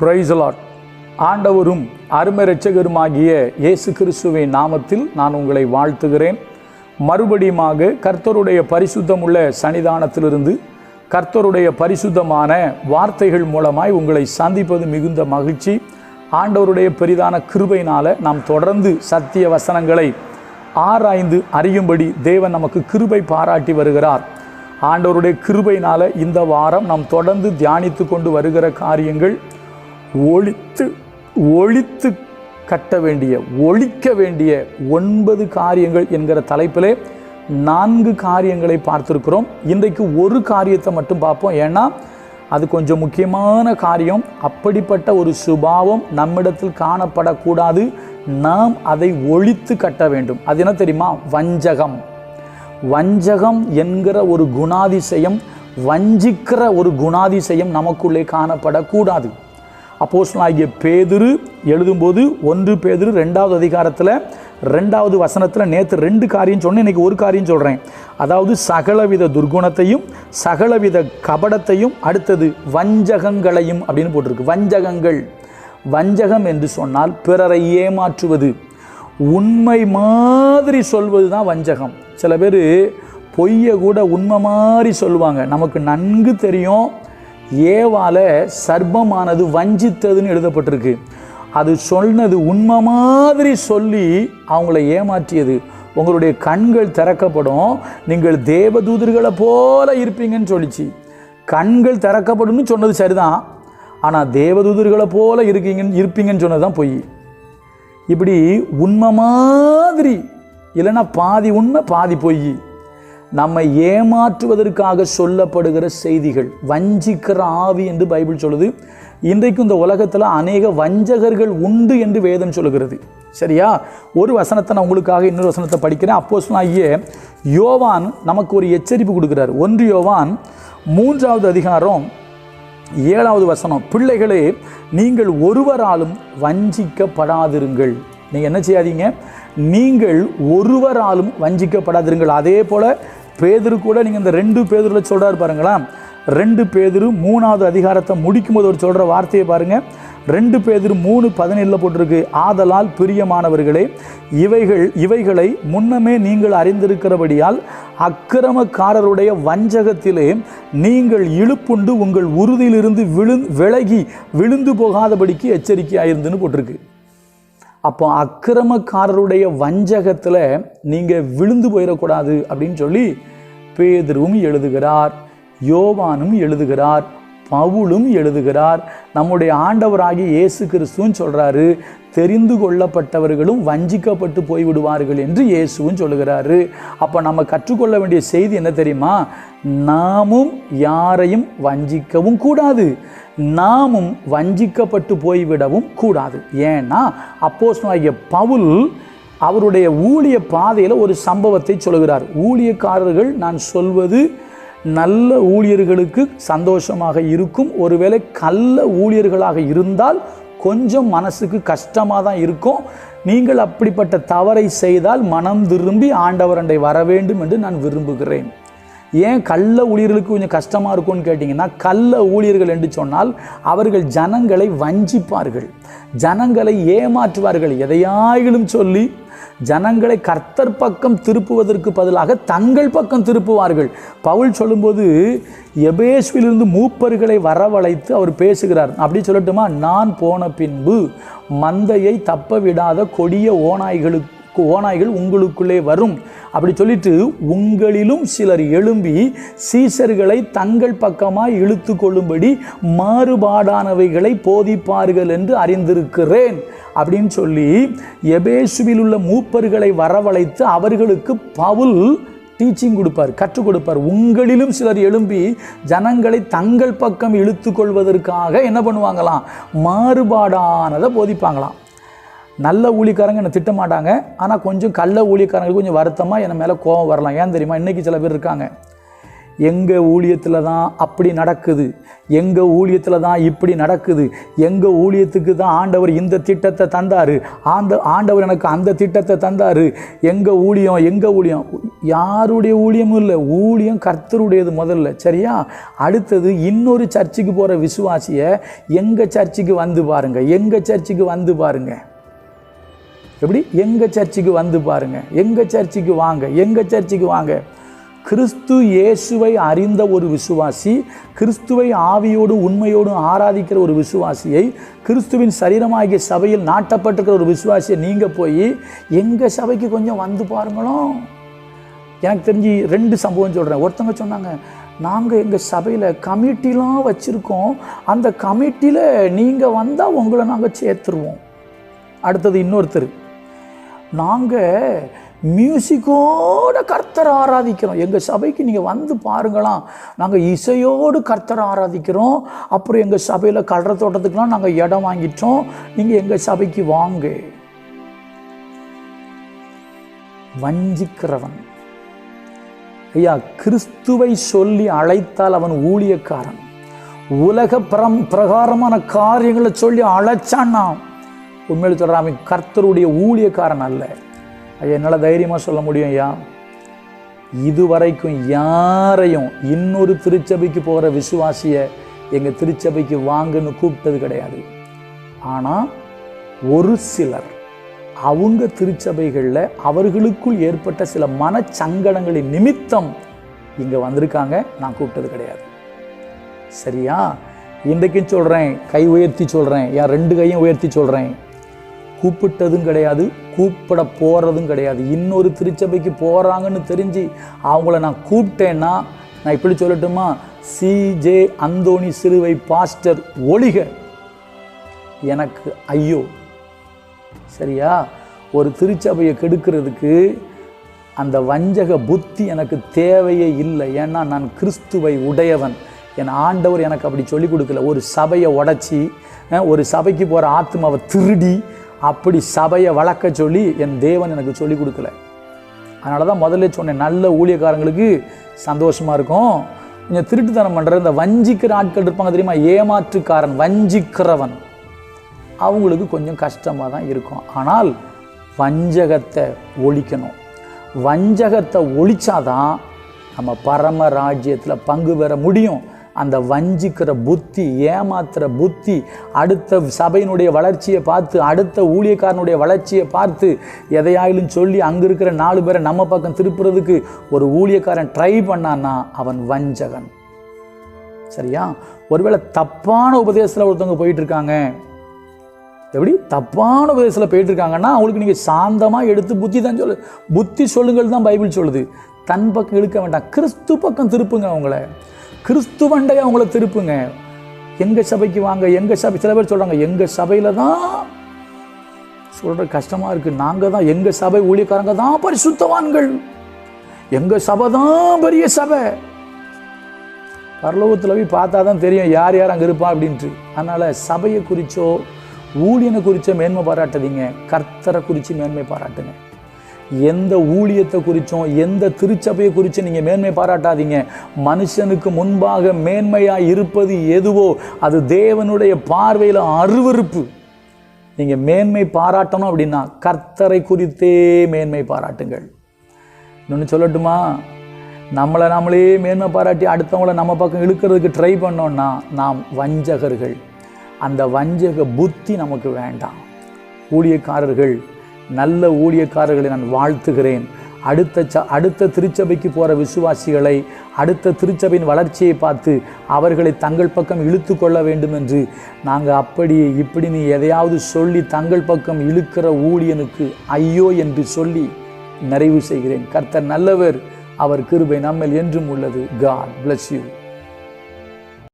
பிரைசலாட் ஆண்டவரும் அருமை ரட்சகருமாகிய இயேசு கிறிஸ்துவின் நாமத்தில் நான் உங்களை வாழ்த்துகிறேன். மறுபடியுமாக கர்த்தருடைய பரிசுத்தமுள்ள சன்னிதானத்திலிருந்து கர்த்தருடைய பரிசுத்தமான வார்த்தைகள் மூலமாய் உங்களை சந்திப்பது மிகுந்த மகிழ்ச்சி. ஆண்டவருடைய பெரிதான கிருபையினால் நாம் தொடர்ந்து சத்திய வசனங்களை ஆராய்ந்து அறியும்படி தேவன் நமக்கு கிருபை பாராட்டி வருகிறார். ஆண்டவருடைய கிருபையினால் இந்த வாரம் நாம் தொடர்ந்து தியானித்து கொண்டு வருகிற காரியங்கள் ஒழித்து ஒழித்து கட்ட வேண்டிய ஒழிக்க வேண்டிய ஒன்பது காரியங்கள் என்கிற தலைப்பிலே நான்கு காரியங்களை பார்த்துருக்கிறோம். இன்றைக்கு ஒரு காரியத்தை மட்டும் பார்ப்போம். ஏன்னா அது கொஞ்சம் முக்கியமான காரியம். அப்படிப்பட்ட ஒரு சுபாவம் நம்மிடத்தில் காணப்படக்கூடாது. நாம் அதை ஒழித்து கட்ட வேண்டும். அது என்ன தெரியுமா? வஞ்சகம். வஞ்சகம் என்கிற ஒரு குணாதிசயம் வஞ்சிக்கிற ஒரு குணாதிசயம் நமக்குள்ளே காணப்படக்கூடாது. அப்போஸ்லாகிய பேதுரு எழுதும்போது ஒன்று பேதுரு ரெண்டாவது அதிகாரத்தில் ரெண்டாவது வசனத்தில் நேற்று ரெண்டு காரியம் சொன்னேன் இன்றைக்கி ஒரு காரியம் சொல்கிறேன் அதாவது சகலவித துர்குணத்தையும் சகலவித கபடத்தையும் அடுத்தது வஞ்சகங்களையும் அப்படின்னு போட்டிருக்கு. வஞ்சகங்கள். வஞ்சகம் என்று சொன்னால் பிறரை ஏமாற்றுவது. உண்மை மாதிரி சொல்வது தான் வஞ்சகம். சில பேர் பொய்யை கூட உண்மை மாதிரி சொல்லுவாங்க. நமக்கு நன்கு தெரியும் ஏவால சர்ப்பமானது வஞ்சித்ததுன்னு எழுதப்பட்டிருக்கு. அது சொன்னது உண்மை மாதிரி சொல்லி அவங்கள ஏமாற்றியது. உங்களுடைய கண்கள் திறக்கப்படும். நீங்கள் தேவதூதர்களை போல இருப்பீங்கன்னு சொல்லிச்சு. கண்கள் திறக்கப்படும்னு சொன்னது சரிதான். ஆனால் தேவதூதர்களை போல இருக்கீங்கன்னு இருப்பீங்கன்னு சொன்னது தான் பொய். இப்படி உண்மை மாதிரி இல்லைன்னா பாதி உண்மை பாதி பொய். நம்மை ஏமாற்றுவதற்காக சொல்லப்படுகிற செய்திகள் வஞ்சிக்கிற ஆவி என்று பைபிள் சொல்லுது. இன்றைக்கும் இந்த உலகத்தில் அநேக வஞ்சகர்கள் உண்டு என்று வேதம் சொல்லுகிறது. சரியா? ஒரு வசனத்தை நான் உங்களுக்காக இன்னொரு வசனத்தை படிக்கிறேன். அப்போஸ் ஆகிய யோவான் நமக்கு ஒரு எச்சரிப்பு கொடுக்குறார். ஒன்று யோவான் மூன்றாவது அதிகாரம் ஏழாவது வசனம். பிள்ளைகளே நீங்கள் ஒருவராலும் வஞ்சிக்கப்படாதிருங்கள். நீங்கள் என்ன செய்யாதீங்க? நீங்கள் ஒருவராலும் வஞ்சிக்கப்படாதிருங்கள். அதே போல் பேதுரு கூட நீங்கள் இந்த ரெண்டு பேதுருல சொல்கிறார் பாருங்களேன் ரெண்டு பேதுரு மூணாவது அதிகாரத்தை முடிக்கும் போது ஒரு சொல்கிற வார்த்தையை பாருங்கள் ரெண்டு பேதுரு மூணு பதினேழில் போட்டிருக்கு. ஆதலால் பிரியமானவர்களே இவைகள் இவைகளை முன்னமே நீங்கள் அறிந்திருக்கிறபடியால் அக்கிரமக்காரருடைய வஞ்சகத்திலே நீங்கள் இழுப்புண்டு உங்கள் உறுதியிலிருந்து விழு விலகி விழுந்து போகாதபடிக்கு எச்சரிக்கையாயிருந்துன்னு போட்டிருக்கு. அப்போ அக்கிரமக்காரருடைய வஞ்சகத்தில் நீங்கள் விழுந்து போயிடக்கூடாது அப்படின்னு சொல்லி பேதரும் எழுதுகிறார் யோவானும் எழுதுகிறார் பவுலும் எழுதுகிறார். நம்முடைய ஆண்டவராகி இயேசு கிறிஸ்துவும் சொல்கிறாரு தெரிந்து கொள்ளப்பட்டவர்களும் வஞ்சிக்கப்பட்டு போய்விடுவார்கள் என்று இயேசுவும் சொல்லுகிறாரு. அப்போ நம்ம கற்றுக்கொள்ள வேண்டிய செய்தி என்ன தெரியுமா? நாமும் யாரையும் வஞ்சிக்கவும் கூடாது. நாமும் வஞ்சிக்கப்பட்டு போய்விடவும் கூடாது. ஏன்னா அப்போஸ் பவுல் அவருடைய ஊழிய பாதையில் ஒரு சம்பவத்தை சொல்கிறார் ஊழியக்காரர்கள் நான் சொல்வது நல்ல ஊழியர்களுக்கு சந்தோஷமாக இருக்கும். ஒருவேளை கள்ள ஊழியர்களாக இருந்தால் கொஞ்சம் மனசுக்கு கஷ்டமாக தான் இருக்கும். நீங்கள் அப்படிப்பட்ட தவறை செய்தால் மனம் திரும்பி ஆண்டவரண்டை வர வேண்டும் என்று நான் விரும்புகிறேன். ஏன் கள்ள ஊழியர்களுக்கு கொஞ்சம் கஷ்டமாக இருக்கும்னு கேட்டிங்கன்னா கள்ள ஊழியர்கள் என்று சொன்னால் அவர்கள் ஜனங்களை வஞ்சிப்பார்கள். ஜனங்களை ஏமாற்றுவார்கள். எதையாயிலும் சொல்லி ஜனங்களை கர்த்தர் பக்கம் திருப்புவதற்கு பதிலாக தங்கள் பக்கம் திருப்புவார்கள். பவுல் சொல்லும்போது எபேஸ்விலிருந்து மூப்பர்களை வரவழைத்து அவர் பேசுகிறார். அப்படி சொல்லட்டுமா? நான் போன பின்பு மந்தையை தப்ப விடாத கொடிய ஓநாய்களுக்கு ஓநாய்கள் உங்களுக்குள்ளே வரும். அப்படி சொல்லிட்டு உங்களிலும் சிலர் எழும்பி சீசர்களை தங்கள் பக்கமாய் இழுத்து கொள்ளும்படி மாறுபாடானவைகளை போதிப்பார்கள் என்று அறிந்திருக்கிறேன். அப்படின்னு சொல்லி எபேசுவில் உள்ள மூப்பர்களை வரவழைத்து அவர்களுக்கு பவுல் டீச்சிங் கொடுப்பார் கற்றுக் கொடுப்பார். உங்களிலும் சிலர் எழும்பி ஜனங்களை தங்கள் பக்கம் இழுத்து கொள்வதற்காக என்ன பண்ணுவாங்களாம்? மாறுபாடானதை போதிப்பாங்களாம். நல்ல ஊழிக்காரங்க என்னை திட்ட மாட்டாங்க ஆனால் கொஞ்சம் கள்ள ஊழியக்காரங்களுக்கு கொஞ்சம் வருத்தமாக என் மேலே கோபம் வரலாம். ஏன் தெரியுமா? இன்றைக்கி சில பேர் இருக்காங்க. எங்கள் ஊழியத்தில் தான் அப்படி நடக்குது. எங்கள் ஊழியத்தில் தான் இப்படி நடக்குது. எங்கள் ஊழியத்துக்கு தான் ஆண்டவர் இந்த திட்டத்தை தந்தார். ஆண்ட ஆண்டவர் எனக்கு அந்த திட்டத்தை தந்தார். எங்கள் ஊழியம் எங்கள் ஊழியம்? யாருடைய ஊழியமும் இல்லை. ஊழியம் கர்த்தருடையது முதல்ல. சரியா? அடுத்தது இன்னொரு சர்ச்சுக்கு போகிற விசுவாசியை எங்கள் சர்ச்சுக்கு வந்து பாருங்கள் எங்கள் சர்ச்சுக்கு வந்து பாருங்கள் எப்படி? எங்கள் சர்ச்சுக்கு வந்து பாருங்கள் எங்கள் சர்ச்சுக்கு வாங்க. எங்கள் சர்ச்சுக்கு வாங்க. கிறிஸ்து இயேசுவை அறிந்த ஒரு விசுவாசி கிறிஸ்துவை ஆவியோடும் உண்மையோடும் ஆராதிக்கிற ஒரு விசுவாசியை கிறிஸ்துவின் சரீரமாகிய சபையில் நாட்டப்பட்டிருக்கிற ஒரு விசுவாசியை நீங்கள் போய் எங்கள் சபைக்கு கொஞ்சம் வந்து பாருங்களோ. எனக்கு தெரிஞ்சு ரெண்டு சம்பவம் சொல்கிறேன் ஒருத்தவங்க சொன்னாங்க நாங்கள் எங்கள் சபையில் கமிட்டிலாம் வச்சுருக்கோம். அந்த கமிட்டியில் நீங்கள் வந்தால் உங்களை நாங்கள் சேர்த்துருவோம். அடுத்தது இன்னொருத்தர். நாங்கள் மியூசிக்கோட கர்த்தரை ஆராதிக்கிறோம். எங்கள் சபைக்கு நீங்கள் வந்து பாருங்களாம். நாங்கள் இசையோடு கர்த்தரை ஆராதிக்கிறோம். அப்புறம் எங்கள் சபையில் கடற தோட்டத்துக்கெலாம் நாங்கள் இடம் வாங்கிட்டோம். நீங்கள் எங்கள் சபைக்கு வாங்க. வஞ்சிக்கிறவன். ஐயா கிறிஸ்துவை சொல்லி அழைத்தால் அவன் ஊழியக்காரன். உலக பிரம் பிரகாரமான காரியங்களை சொல்லி அழைச்சான்னா உண்மையில் சொல்கிறான் அவன் கர்த்தருடைய ஊழியக்காரன் அல்ல. ஐயா என்னால் தைரியமாக சொல்ல முடியும் ஐயா? இதுவரைக்கும் யாரையும் இன்னொரு திருச்சபைக்கு போகிற விசுவாசியை எங்கள் திருச்சபைக்கு வாங்கன்னு கூப்பிட்டது கிடையாது. ஆனால் ஒரு சிலர் அவங்க திருச்சபைகளில் அவர்களுக்குள் ஏற்பட்ட சில மனச்சங்கடங்களின் நிமித்தம் இங்கே வந்திருக்காங்க நான் கூப்பிட்டது கிடையாது. சரியா? இன்றைக்கும் சொல்கிறேன் கை உயர்த்தி சொல்கிறேன் என் ரெண்டு கையும் உயர்த்தி சொல்கிறேன் கூப்பிட்டதும் கிடையாது கூப்பிட போகிறதும் கிடையாது. இன்னொரு திருச்சபைக்கு போகிறாங்கன்னு தெரிஞ்சு அவங்கள நான் கூப்பிட்டேன்னா நான் இப்படி சொல்லட்டுமா? சிஜே அந்தோணி சிறுவை பாஸ்டர் ஒளிக எனக்கு ஐயோ. சரியா? ஒரு திருச்சபையை கெடுக்கிறதுக்கு அந்த வஞ்சக புத்தி எனக்கு தேவையே இல்லை. ஏன்னா நான் கிறிஸ்துவை உடையவன். என் ஆண்டவர் எனக்கு அப்படி சொல்லிக் கொடுக்கல. ஒரு சபையை உடைச்சி ஒரு சபைக்கு போகிற ஆத்மாவை திருடி அப்படி சபையை வளர்க்க சொல்லி என் தேவன் எனக்கு சொல்லி கொடுக்கல. அதனால தான் முதல்ல சொன்னேன் நல்ல ஊழியக்காரங்களுக்கு சந்தோஷமாக இருக்கும். கொஞ்சம் திருட்டுத்தனம் பண்ணுற இந்த வஞ்சிக்கிற ஆட்கள் இருப்பாங்க தெரியுமா? ஏமாற்றுக்காரன் வஞ்சிக்கிறவன். அவங்களுக்கு கொஞ்சம் கஷ்டமாக தான் இருக்கும். ஆனால் வஞ்சகத்தை ஒழிக்கணும். வஞ்சகத்தை ஒழிச்சாதான் நம்ம பரம ராஜ்யத்தில் பங்கு பெற முடியும். அந்த வஞ்சிக்கிற புத்தி ஏமாத்துகிற புத்தி அடுத்த சபையினுடைய வளர்ச்சியை பார்த்து அடுத்த ஊழியக்காரனுடைய வளர்ச்சியை பார்த்து எதையாயிலும் சொல்லி அங்கே இருக்கிற நாலு பேரை நம்ம பக்கம் திருப்புறதுக்கு ஒரு ஊழியக்காரன் ட்ரை பண்ணான்னா அவன் வஞ்சகன். சரியா? ஒருவேளை தப்பான உபதேசத்தில் ஒருத்தவங்க போயிட்டுருக்காங்க. எப்படி? தப்பான உபதேசத்தில் போயிட்டுருக்காங்கன்னா அவங்களுக்கு நீங்கள் சாந்தமாக எடுத்து புத்தி தான் சொல்லு புத்தி சொல்லுங்கள் தான் பைபிள் சொல்லுது. தன் பக்கம் இழுக்க வேண்டாம். கிறிஸ்து பக்கம் திருப்புங்க அவங்கள. கிறிஸ்துவண்டையை அவங்கள திருப்புங்க. எங்கள் சபைக்கு வாங்க எங்கள் சபை சில பேர் சொல்கிறாங்க எங்கள் சபையில் தான் சொல்கிற கஷ்டமாக இருக்குது நாங்கள் தான் எங்கள் சபை ஊழியக்காரங்க தான் பரிசுத்தவான்கள். எங்கள் சபை தான் பெரிய சபை. பரலோகத்தில் போய் பார்த்தா தான் தெரியும் யார் யார் அங்கே இருப்பா அப்படின்ட்டு. அதனால் சபையை குறிச்சோ ஊழியனை குறித்தோ மேன்மை பாராட்டுதீங்க. கர்த்தரை குறித்து மேன்மை பாராட்டுங்க. எந்த ஊழியத்தை குறித்தும் எந்த திருச்சபையை குறித்து நீங்கள் மேன்மை பாராட்டாதீங்க. மனுஷனுக்கு முன்பாக மேன்மையாக இருப்பது எதுவோ அது தேவனுடைய பார்வையில் அருவருப்பு. நீங்கள் மேன்மை பாராட்டணும் அப்படின்னா கர்த்தரை குறித்தே மேன்மை பாராட்டுங்கள். இன்னொன்று சொல்லட்டுமா? நம்மளை நம்மளே மேன்மை பாராட்டி அடுத்தவங்கள நம்ம பக்கம் இழுக்கிறதுக்கு ட்ரை பண்ணோம்னா நாம் வஞ்சகர்கள். அந்த வஞ்சக புத்தி நமக்கு வேண்டாம். ஊழியக்காரர்கள் நல்ல ஊழியக்காரர்களை நான் வாழ்த்துகிறேன். அடுத்த ச அடுத்த திருச்சபைக்கு போகிற விசுவாசிகளை அடுத்த திருச்சபையின் வளர்ச்சியை பார்த்து அவர்களை தங்கள் பக்கம் இழுத்து கொள்ள வேண்டும் என்று நாங்கள் அப்படி இப்படி நீ எதையாவது சொல்லி தங்கள் பக்கம் இழுக்கிற ஊழியனுக்கு ஐயோ என்று சொல்லி நிறைவு செய்கிறேன். கர்த்தர் நல்லவர் அவர் கிருபை நம்மில் என்றும் உள்ளது. God bless you